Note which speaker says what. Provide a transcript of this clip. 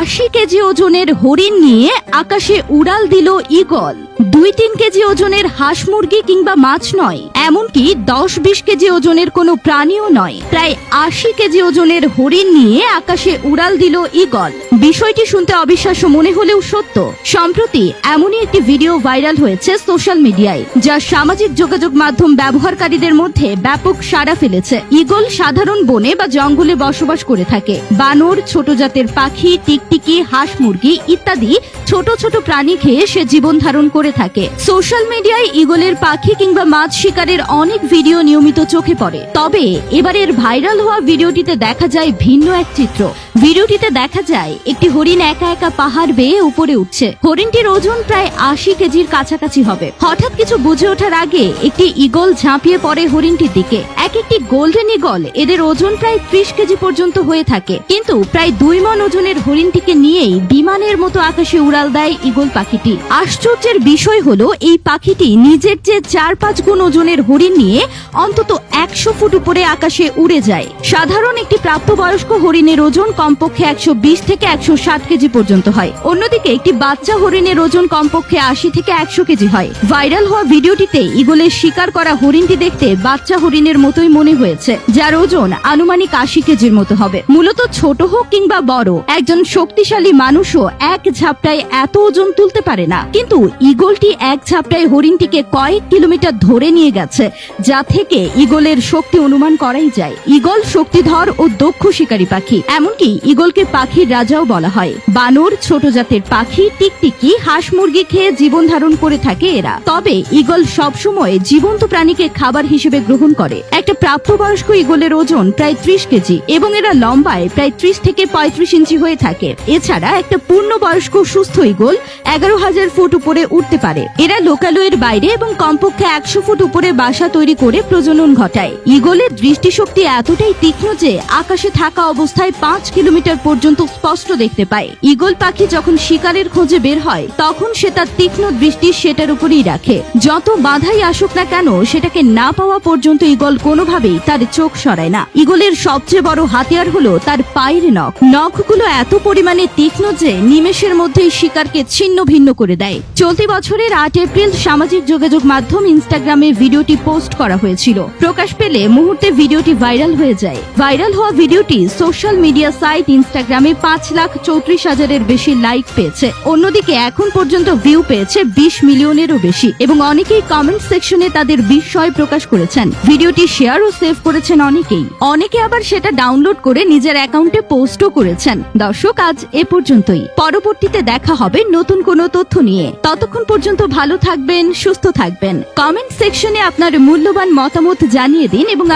Speaker 1: আশি কেজি ওজনের হরিণ নিয়ে আকাশে উড়াল দিল ঈগল। দুই তিন কেজি ওজনের হাঁস মুরগি কিংবা মাছ নয়, এমনকি দশ বিশ কেজি ওজনের কোনো প্রাণীও নয়। প্রায় আশি কেজি ওজনের হরিণ নিয়ে আকাশে উড়াল দিল ঈগল। বিষয়টি শুনতে অবিশ্বাস্য মনে হলেও সত্য। সম্প্রতি এমনই একটি ভিডিও ভাইরাল হয়েছে সোশ্যাল মিডিয়ায়, যা সামাজিক যোগাযোগ মাধ্যম ব্যবহারকারীদের মধ্যে ব্যাপক সাড়া ফেলেছে। ঈগল সাধারণ বনে বা জঙ্গলে বসবাস করে থাকে। বানর, ছোট জাতের পাখি, টিকটিকি, হাঁস মুরগি ইত্যাদি ছোট ছোট প্রাণী খেয়ে সে জীবন ধারণ করে থাকে। সোশ্যাল মিডিয়ায় ইগলের পাখি কিংবা মাছ শিকারের অনেক ভিডিও নিয়মিত চোখে পড়ে। তবে এবারের ভাইরাল হওয়া ভিডিওটিতে দেখা যায় ভিন্ন এক চিত্র। ভিডিওটিতে দেখা যায় একটি হরিণ একা একা পাহাড় বেয়ে উপরে উঠছে। হরিণটির ওজন প্রায় আশি কেজির কাছাকাছি হবে। হঠাৎ কিছু বুঝে ওঠার আগে একটি ইগল ঝাঁপিয়ে পড়ে হরিণটির দিকে। এক একটি গোল্ডেন ঈগল এদের ওজন প্রায় ত্রিশ কেজি পর্যন্ত হয়ে থাকে। কিন্তু প্রায় দুই মন ওজনের হরিণটিকে নিয়েই বিমানের মতো আকাশে উড়াল দেয় ঈগল পাখিটি। আশ্চর্যের বিষয় হলো, এই পাখিটি নিজের চেয়ে চার পাঁচ গুণ ওজনের হরিণ নিয়ে অন্তত একশো ফুট উপরে আকাশে উড়ে যায়। সাধারণ একটি প্রাপ্তবয়স্ক হরিণের ওজন কমপক্ষে একশো বিশ থেকে একশো ষাট কেজি পর্যন্ত হয়। অন্যদিকে একটি বাচ্চা হরিণের ওজন কমপক্ষে আশি থেকে একশো কেজি হয়। ভাইরাল হওয়া ভিডিওটিতে ইগলের শিকার করা হরিণটি দেখতে বাচ্চা হরিণের মতোই মনে হয়েছে, যার ওজন আনুমানিক আশি কেজির মতো হবে। মূলত ছোট হোক কিংবা বড়, একজন শক্তিশালী মানুষও এক ঝাপটায় এত ওজন তুলতে পারে না। কিন্তু ইগলটি এক ঝাপটায় হরিণটিকে কয়েক কিলোমিটার ধরে নিয়ে গেছে, যা থেকে ইগলের শক্তি অনুমান করাই যায়। ইগল শক্তিধর ও দক্ষ শিকারী পাখি, এমনকি ইগলকে পাখির রাজাও বলা হয়। বানর, ছোট জাতের পাখি, টিকটিকি, হাঁস মুরগি খেয়ে জীবন ধারণ করে থাকে এরা। তবে ইগল সবসময় জীবন্ত প্রাণীকে খাবার হিসেবে গ্রহণ করে। একটা প্রাপ্তবয়স্ক ইগলের ওজন প্রায় ত্রিশ কেজি এবং এরা লম্বায় প্রায় ত্রিশ থেকে পঁয়ত্রিশ ইঞ্চি হয়ে থাকে। এছাড়া একটা পূর্ণবয়স্ক সুস্থ ইগল এগারো হাজার ফুট উপরে উঠতে পারে। এরা লোকালয়ের বাইরে এবং কমপক্ষে একশো ফুট উপরে বাসা তৈরি করে প্রজনন ঘটায়। ইগলের দৃষ্টিশক্তি এতটাই তীক্ষ্ণ যে আকাশে থাকা অবস্থায় পাঁচ কিলোমিটার পর্যন্ত স্পষ্ট দেখতে পায়। ইগল পাখি যখন শিকারের খোঁজে বের হয়, তখন সে তার তীক্ষ্ণ দৃষ্টি সেটার উপরেই রাখে। যত বাধাই আসুক না কেন, সেটাকে না পাওয়া পর্যন্ত ইগল কোনোভাবেই তার চোখ সরায় না। ইগলের সবচেয়ে বড় হাতিয়ার হলো তার পায়ের নখ। নখগুলো এত পরিমাণে তীক্ষ্ণ যে নিমেষের মধ্যেই শিকারকে ছিন্ন ভিন্ন করে দেয়। চলতি বছরের আট এপ্রিল সামাজিক যোগাযোগ মাধ্যম ইনস্টাগ্রামে ভিডিওটি পোস্ট করা হয়েছিল। প্রকাশ পেলে মুহূর্তে ভিডিওটি ভাইরাল হয়ে যায়। ভাইরাল হওয়া ভিডিওটি সোশ্যাল মিডিয়া সাইট ইনস্টাগ্রামে পাঁচ লাখ চৌত্রিশ হাজারের বেশি লাইক পেয়েছে। অন্যদিকে এখন পর্যন্ত ভিউ পেয়েছে বিশ মিলিয়নেরও বেশি এবং অনেকেই কমেন্ট সেকশনে তাদের বিস্ময় প্রকাশ করেছেন। ভিডিওটি শেয়ার ও সেভ করেছেন অনেকেই। অনেকে আবার সেটা ডাউনলোড করে নিজের অ্যাকাউন্টে পোস্টও করেছেন। দর্শক, আজ এ পর্যন্তই। পরবর্তীতে দেখা হবে নতুন কোনো তথ্য নিয়ে। ততক্ষণ পর্যন্ত ভালো থাকবেন, সুস্থ থাকবেন। কমেন্ট সেকশনে আপনার মূল্যবান মতামত জানিয়ে দিন এবং